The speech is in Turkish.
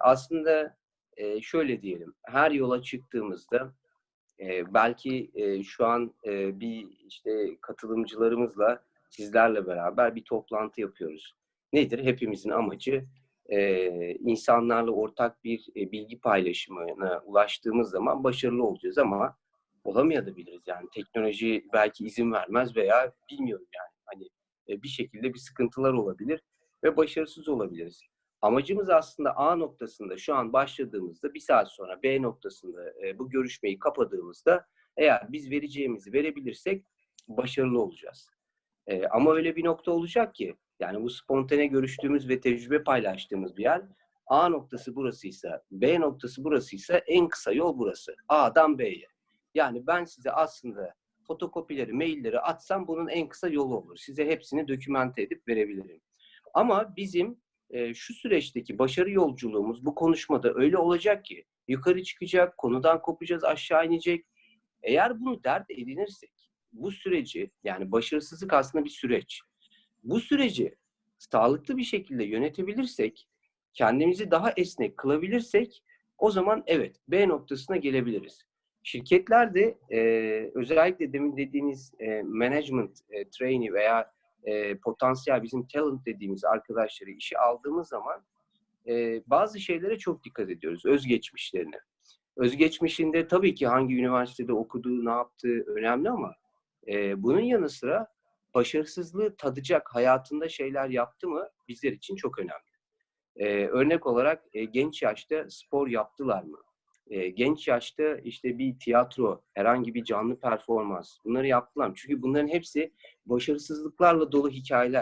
aslında e, şöyle diyelim, her yola çıktığımızda e, belki e, şu an e, bir işte katılımcılarımızla sizlerle beraber bir toplantı yapıyoruz. Nedir? Hepimizin amacı e, insanlarla ortak bir e, bilgi paylaşımına ulaştığımız zaman başarılı olacağız ama olamayabiliriz. Yani teknoloji belki izin vermez veya bilmiyorum yani. Hani e, bir şekilde bir sıkıntılar olabilir ve başarısız olabiliriz. Amacımız aslında A noktasında şu an başladığımızda bir saat sonra B noktasında e, bu görüşmeyi kapadığımızda eğer biz vereceğimizi verebilirsek başarılı olacağız. E, ama öyle bir nokta olacak ki yani bu spontane görüştüğümüz ve tecrübe paylaştığımız bir yer A noktası burasıysa B noktası burasıysa en kısa yol burası. A'dan B'ye. Yani ben size aslında fotokopileri, mailleri atsam bunun en kısa yolu olur. Size hepsini dokümente edip verebilirim. Ama bizim e, şu süreçteki başarı yolculuğumuz bu konuşmada öyle olacak ki yukarı çıkacak, konudan kopacağız, aşağı inecek. Eğer bunu dert edinirsek, bu süreci yani başarısızlık aslında bir süreç. Bu süreci sağlıklı bir şekilde yönetebilirsek, kendimizi daha esnek kılabilirsek o zaman evet B noktasına gelebiliriz. Şirketler de e, özellikle demin dediğiniz e, management e, trainee veya e, potansiyel bizim talent dediğimiz arkadaşları işe aldığımız zaman e, bazı şeylere çok dikkat ediyoruz. Özgeçmişlerine. Özgeçmişinde tabii ki hangi üniversitede okuduğu, ne yaptığı önemli ama e, bunun yanı sıra başarısızlığı tadacak hayatında şeyler yaptı mı bizler için çok önemli. E, örnek olarak e, genç yaşta spor yaptılar mı? E, genç yaşta işte bir tiyatro, herhangi bir canlı performans bunları yaptılar? Çünkü bunların hepsi başarısızlıklarla dolu hikayeler.